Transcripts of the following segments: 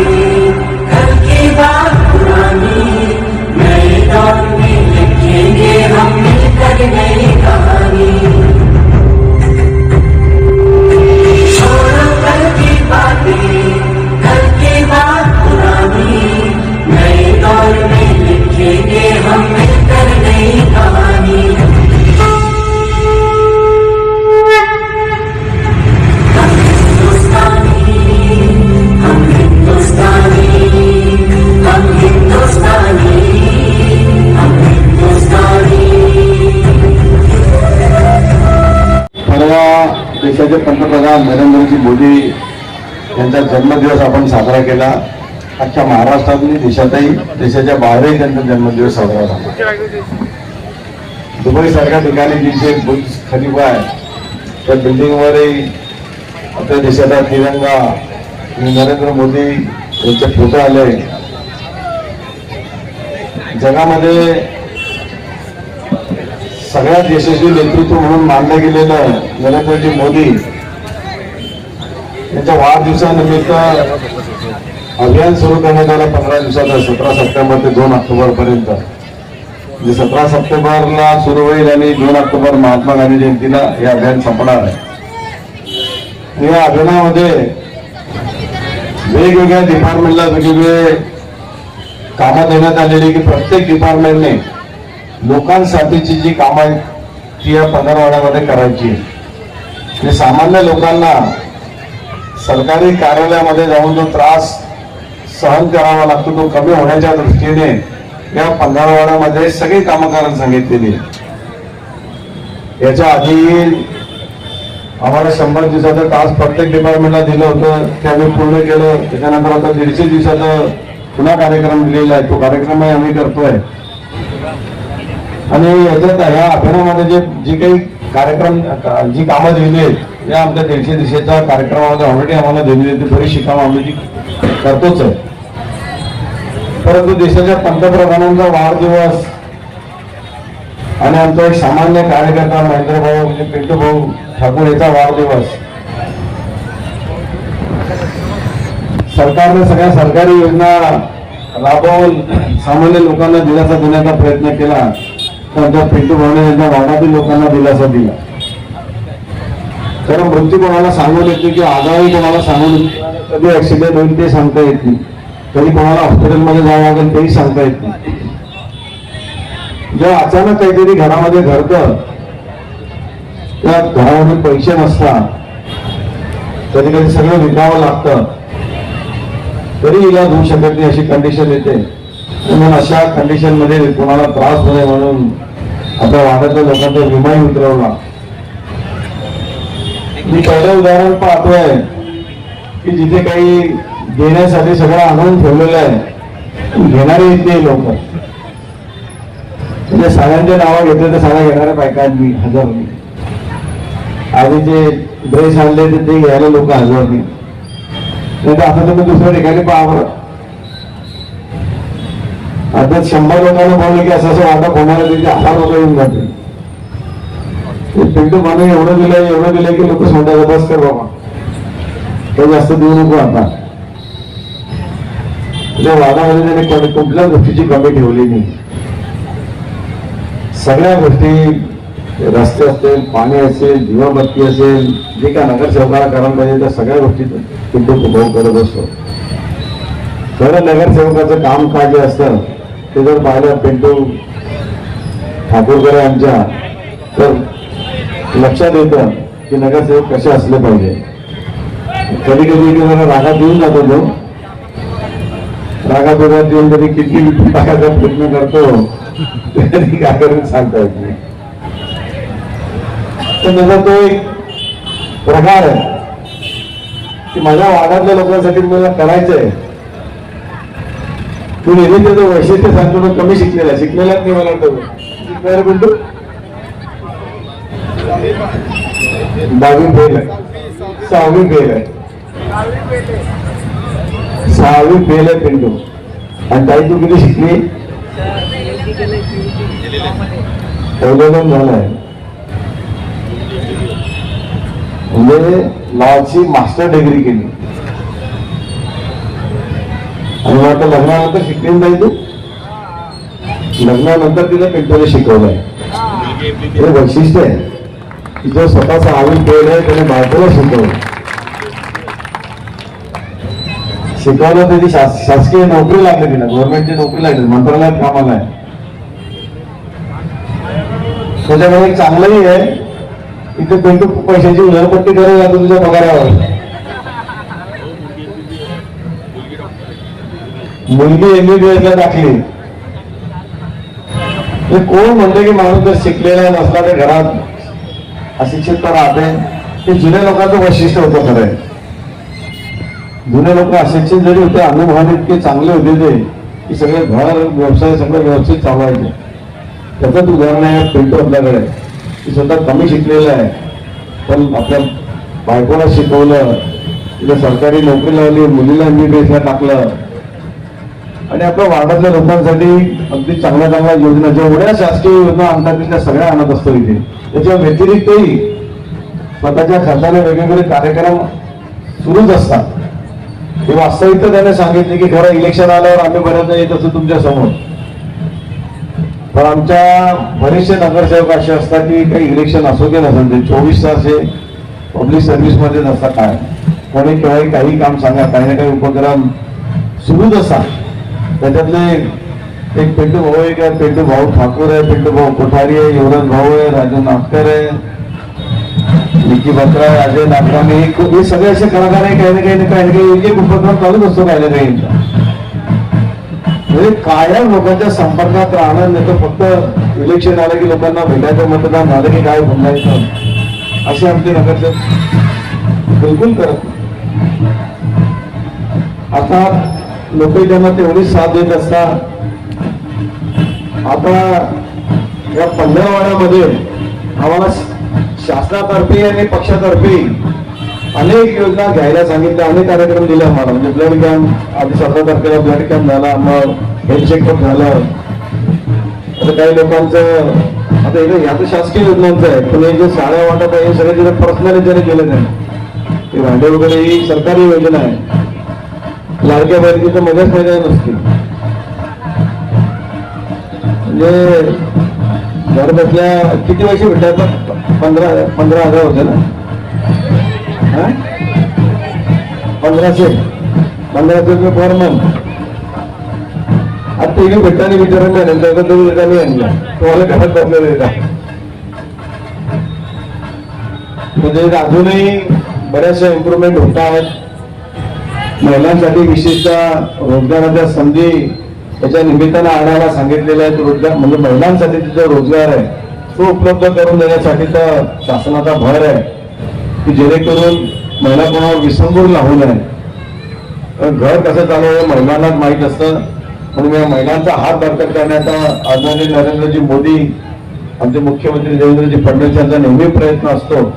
Amen. देशाचे पंतप्रधान नरेंद्रजी मोदी यांचा जन्मदिवस आपण साजरा केला अख्ख्या महाराष्ट्रातही देशातही देशाच्या बाहेरही त्यांचा जन्मदिवस साजरा झाला. दुबई सारख्या ठिकाणी जिथे बुज खलिफा आहे त्या बिल्डिंगवरही आपल्या देशाचा तिरंगा नरेंद्र मोदी यांचे फोटो आले. जगामध्ये सगळ्यात यशस्वी नेतृत्व म्हणून मानलं गेलेलं नरेंद्रजी मोदी. यांच्या वाढदिवसानिमित्त अभियान सुरू करण्यात आलं पंधरा दिवसाचं सतरा सप्टेंबर ते दोन ऑक्टोबर पर्यंत. म्हणजे सतरा सप्टेंबरला सुरू होईल आणि दोन ऑक्टोबर महात्मा गांधी जयंतीला हे अभियान संपणार आहे. या अभियानामध्ये वेगवेगळ्या डिपार्टमेंटला वेगवेगळे कामं देण्यात आलेली की प्रत्येक डिपार्टमेंटने लोकांसाठीची जी कामं आहेत ती या पंधरवाड्यामध्ये करायची आहे. म्हणजे सामान्य लोकांना सरकारी कार्यालयामध्ये जाऊन जो त्रास सहन करावा लागतो तो कमी होण्याच्या दृष्टीने या पंधरवाड्यामध्ये सगळी कामं करायला सांगितलेली याच्या आधी आम्हाला शंभर दिवसाचा तास प्रत्येक डिपार्टमेंटला दिलं होतं ते आम्ही पूर्ण केलं. त्याच्यानंतर आता दीडशे दिवसाचा पुन्हा कार्यक्रम दिलेला आहे. तो कार्यक्रमही आम्ही करतोय. आणि याच्यात ह्या अभियानामध्ये जे जी काही कार्यक्रम जी कामं दिली आहेत या आमच्या दीडशे दिशेच्या कार्यक्रमामध्ये ऑलरेडी आम्हाला दिलेली आहेत. ती बरीचशी कामं आम्ही जी करतोच आहे. परंतु देशाच्या पंतप्रधानांचा वाढदिवस आणि आमचा एक सामान्य कार्यकर्ता महेंद्र भाऊ म्हणजे पिंटू भाऊ ठाकूर याचा वाढदिवस. सरकारने सगळ्या सरकारी योजना राबवून सामान्य लोकांना दिलासा देण्याचा प्रयत्न केला. तर पिंटू भाऊने यांच्या भागातील लोकांना दिलासा दिला. कारण मृत्यू कोणाला सांगून येत नाही किंवा कोणाला सांगून कधी ऍक्सिडेंट होईल ते सांगता येत नाही. कधी कोणाला हॉस्पिटलमध्ये जावं लागेल तेही सांगता येत नाही. जेव्हा अचानक काहीतरी घरामध्ये घडतं त्या घरामध्ये पैसे नसतात. कधी कधी सगळं विकावं लागतं. तरी इलाज होऊ शकत नाही अशी कंडिशन येते. म्हणून अशा कंडिशनमध्ये कोणाला त्रास होऊ नये म्हणून आपल्या वाड्यातल्या लोकांचा विमाही उतरवला मी पहिलं उदाहरण पाहतोय की जिथे काही देण्यासाठी सगळं आणून ठेवलेलं आहे घेणारे येत लोक. म्हणजे साड्यांचे नावं घेतले तर साड्या घेणाऱ्या बायकांनी हजर नाही आधी जे ड्रेस आणले ते घ्यायला लोक हजर नाही नाही तर आता तुम्ही दुसऱ्या ठिकाणी पहा अर्थात आता शंभर लोकांना बोलले की असं असं वाटप होणार आहे तिथे हजार लोक येऊन जाते पिंटू माने एवढं दिलंय एवढं दिलंय की लोक सोडायला बस कर बाबा. ते जास्त देऊ नको आता. त्या वादामध्ये त्याने कुठल्या गोष्टीची कमी ठेवली नाही. सगळ्या गोष्टी रस्ते असतील पाणी असेल दिवाबत्ती असेल जे काय नगरसेवकाला करायला पाहिजे त्या सगळ्या गोष्टी पिंटू भाऊ करत असतो खरं नगरसेवकाचं काम काय जे असतं ते जर पाहिलं पिंटू ठाकूरकर यांच्या. तर लक्षात येतं की नगरसेवक कसे असले पाहिजे. कधी कधी ते रागात येऊन जातो तो. रागात वगैरे येऊन कधी किती टाकायचा प्रयत्न करतो कधी काय करून सांगता येत नाही. तर त्याचा तो एक प्रकार आहे की माझ्या वाड्यातल्या लोकांसाठी मला करायचंय. तू नेहमी त्याचं वैशिष्ट्य सांगतो ना कमी शिकलेला शिकलेलाच नाही मला वाटतं. शिकलेला म्हणतो दहावी फेल आहे. सहावी फेल आहे. सहावी फेल आहे पिंटू. आणि ताई तू किती शिकली? एवढं झालंय म्हणजे लॉची मास्टर डिग्री केली. आणि मग वाटतं लग्नानंतर शिकली नाही तू? लग्नानंतर तिला पिंटोने शिकवलंय. हे वैशिष्ट्य आहे. की जो स्वतःचा आवड खेळ आहे त्याने बायकोला शिकवलं शिकवलं त्याची शासकीय नोकरी लागली तिला गव्हर्नमेंटची नोकरी लागली मंत्रालयात कामाला आहे. त्याच्यामध्ये चांगलंही आहे इथे पिंटू पैशाची उधळपट्टी करायला लागतो तुझ्या पगारावर. मुलगी एमबीबीएस ला टाकली कोण म्हणते की माणूस जर शिकलेला नसला तर घरात अशिक्षित तर राहते. ते जुन्या लोकांचं वैशिष्ट्य होतं खरं आहे. जुने लोक अशिक्षित जरी होते अनुभवाने इतके चांगले होते ते की सगळे घर व्यवसाय सगळं व्यवस्थित चालवायचे. त्याचंच उदाहरण आहे पिंटू आपल्याकडे की स्वतः कमी शिकलेलं आहे पण आपल्या बायकोला शिकवलं तिला सरकारी नोकरी लावली मुलीला एमबीबीएसला टाकलं आणि आपल्या वार्डातल्या लोकांसाठी अगदी चांगल्या चांगल्या योजना जेवढ्या शासकीय योजना आणतात सगळ्या आणत असतो इथे त्याच्या व्यतिरिक्तही स्वतःच्या खर्चाने वेगवेगळे कार्यक्रम सुरूच असतात. हे वास्तविकता त्याने सांगितले की खरं इलेक्शन आल्यावर आम्ही बऱ्याचदा येत असतो तुमच्यासमोर. पण आमच्या बरेचसे नगरसेवक असे असतात की काही इलेक्शन असो की नसेल ते म्हणजे चोवीस तास हे पब्लिक सर्व्हिसमध्ये नसतात काय. कोणी केव्हाही काही काम सांगा काही ना काही उपक्रम सुरूच असतात. त्याच्यातले एक पिंटू भाऊ आहे काय पिंटू भाऊ ठाकूर आहे पिंटू भाऊ कोठारी आहे युवराज भाऊ आहे राजू नागकर आहे निकी बत्रा आहे अजय नागरामी हे सगळे असे कलाकार आहे काही ना काही ना काही ना काही एक उपक्रम चालूच असतो काही ना काही. म्हणजे कायम लोकांच्या संपर्कात राहणं नाही तर फक्त इलेक्शन आलं की लोकांना भेटायचं मतदान झालं की काय बोलायचं असे आमचे नगरचे बिलकुल करत आता लोकही त्यांना तेवढीच साथ देत असतात. आता या पंधरवाड्यामध्ये आम्हाला शासनातर्फे आणि पक्षातर्फे अनेक योजना घ्यायला सांगितल्या अनेक कार्यक्रम दिले आम्हाला. म्हणजे ब्लड कॅम्प आधी सतरा तारखेला ब्लड कॅम्प झाला मग हेल्थ चेकअप झालं. आता काही लोकांचं आता हे ह्या तर शासकीय योजनांचं आहे पण हे जे साड्या वाटप आहे हे सगळे तिथे पर्सनली त्याने केलं नाही ते भांडे वगैरे ही सरकारी योजना आहे. लाडक्या बहिणीची तर मजाच फायदा नसते. म्हणजे घर बसल्या किती वर्ष भेटायचं पंधरा पंधरा हजार होते ना? पंधराशे. पंधराशे रुपये पर मंथ आता तिने भेटताना विचारून नाही नंतर तुम्ही देताना आणला तुम्हाला घरात बसलेलं का? म्हणजे अजूनही बऱ्याचशा इम्प्रुव्हमेंट होत आहेत. महिलांसाठी विशेषतः रोजगाराच्या संधी त्याच्या निमित्तानं आणायला सांगितलेल्या आहेत रोजगार म्हणजे महिलांसाठी जो रोजगार आहे. तो उपलब्ध करून देण्यासाठी तर शासनाचा भर आहे. की जेणेकरून महिला कोणावर विसंबूर राहू नये. घर कसं चालू आहे महिलांनाच माहीत असतं. म्हणून या महिलांचा हात बरकत करण्याचा आदरणीय नरेंद्रजी मोदी आमचे मुख्यमंत्री देवेंद्रजी फडणवीस यांचा नेहमी प्रयत्न असतो.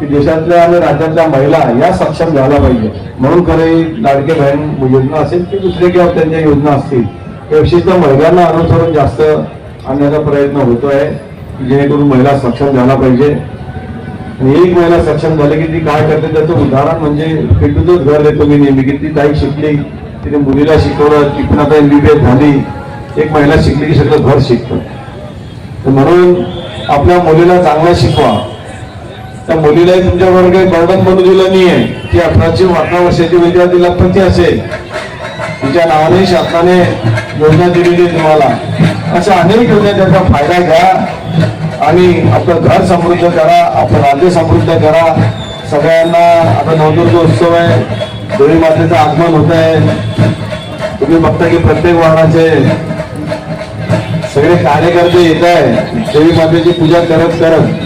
की देशातल्या आणि राज्यातल्या महिला या सक्षम झाल्या पाहिजे. म्हणून खरे लाडके बहीण योजना असेल की दुसरे किंवा त्यांच्या योजना असतील या विशेषतः महिलांना अनुसरून जास्त आणण्याचा प्रयत्न होतोय आहे जेणेकरून महिला सक्षम झाला पाहिजे. आणि एक महिला सक्षम झाली की ती काय करते त्याचं उदाहरण म्हणजे पिंटूचंच घर देतो मी नेहमी की ती ताई शिकली तिने मुलीला शिकवलं तिथून आता एमबीबीएस झाली एक महिला शिकली की सगळं घर शिकतं. तर म्हणून आपल्या मुलीला चांगलं शिकवा. त्या मुलीलाही तुमच्याबरोबर काही बर्डन बनू दिलं नाही आहे ती अठराशे अठरा वर्षाची विद्यार्थीला पती असेल. तिच्या नावाने शासनाने योजना दिलेली तुम्हाला. अशा अनेक योजना त्याचा फायदा घ्या आणि आपलं घर समृद्ध करा आपलं राज्य समृद्ध करा. सगळ्यांना आता नवदुर्ग उत्सव आहे. देवी मातेचं आगमन होत आहे. तुम्ही बघता की प्रत्येक वाहनाचे सगळे कार्यकर्ते येत आहे देवी मातेची पूजा करत करत.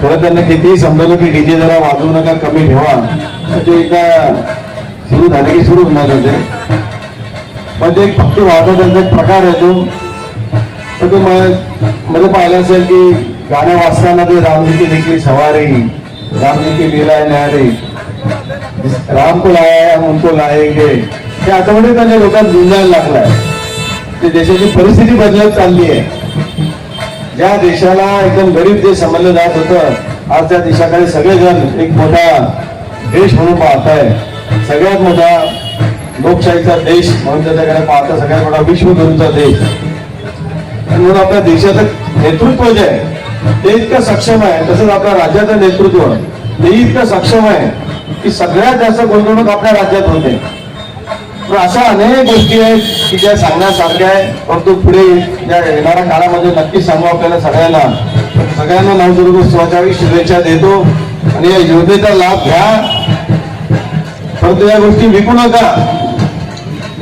खरं त्यांना कितीही समजवलं की डीजे जरा वाजवू नका कमी ठेवा. तर ते एका सुरू झाले की सुरू होणार होते पण ते एक भक्ती त्यांचा एक प्रकार आहे तो. तर तो मध्ये पाहिलं असेल की गाणं वाचताना ते रामजी की सवारी रामजी की लीला न्यारी. राम को लाया है, हम उनको लाएंगे. ते ऑटोमॅटिक त्यांच्या लोकांना जुंजायला लागलाय. ते देशाची परिस्थिती बदलत चालली आहे. ज्या देशाला एकदम गरीब देश समजलं जात होतं आज त्या देशाकडे सगळेजण एक मोठा देश म्हणून पाहत आहे सगळ्यात मोठा लोकशाहीचा देश म्हणून त्याच्याकडे पाहता सगळ्यात मोठा विश्वगुरूचा देश. आणि म्हणून आपल्या देशाचं नेतृत्व जे आहे ते इतकं सक्षम आहे. तसंच आपल्या राज्याचं नेतृत्व ते इतकं सक्षम आहे की सगळ्यात जास्त गुंतवणूक आपल्या राज्यात होते. तर अशा अनेक गोष्टी आहेत की ज्या सांगण्यासारख्या आहे परंतु पुढे या येणाऱ्या काळामध्ये नक्कीच सांगू आपल्याला सगळ्यांना. सगळ्यांना नवदुर्गोत्सवाच्या शुभेच्छा देतो. आणि या योजनेचा लाभ घ्या. परंतु या गोष्टी विकू नका.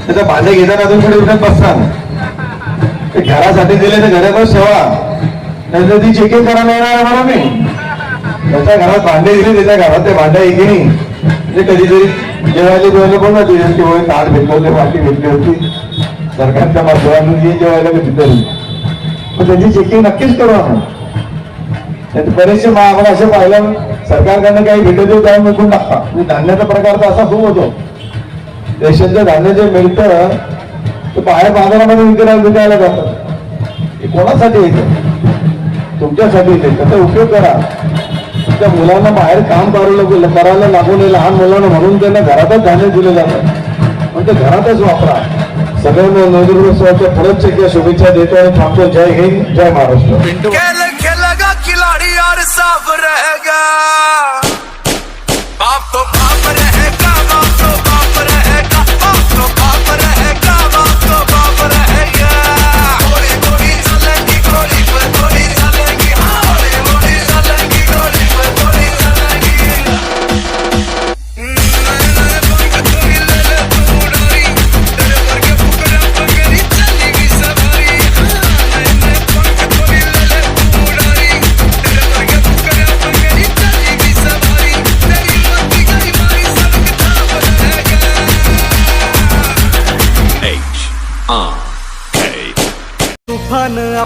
त्याचा भांडे घेताना अजून पुढे उठत बसतात. ते घरासाठी दिले तर घरातच ठेवा. नाहीतर ती चेकिंग करायला येणार आहे मला मी. त्याच्या घरात भांडे दिले त्याच्या घरात ते भांडे एकीने म्हणजे कधीतरी जेवायला जेवायला पण होती की होय ताट भेटलं होते वाटी भेटली होती. सरकारच्या माध्यमातून जे जेवायला कधीतरी पण त्याची चेकिंग नक्कीच करू आपण. त्याचे बरेचसे मा- आपण असं पाहिलं सरकारकडनं काही भेटत होते त्यामुळे विकून टाकता? म्हणजे धान्याचा प्रकार तर असा खूप होतो. देशाचं धान्य जे मिळतं ते बाहेर बाजारामध्ये विकायला विकायला जातं. हे कोणासाठी येतं? तुमच्यासाठी येते. त्याचा उपयोग करा. त्या मुलांना बाहेर काम करायला करायला लागू नये. लहान मुलांना म्हणून त्यांना घरातच धान्य दिलं जातं. पण ते म्हणजे घरातच वापरा. सगळ्यांना नवदुर्गोत्सवाच्या परत एकदा शुभेच्छा देतो आणि थांबतो. जय हिंद जय महाराष्ट्र.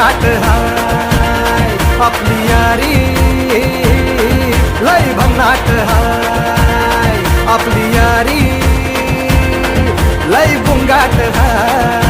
लई हाय आपली यारी. लय भन्नाट हाय आपली यारी. लय बुंगाट हाय.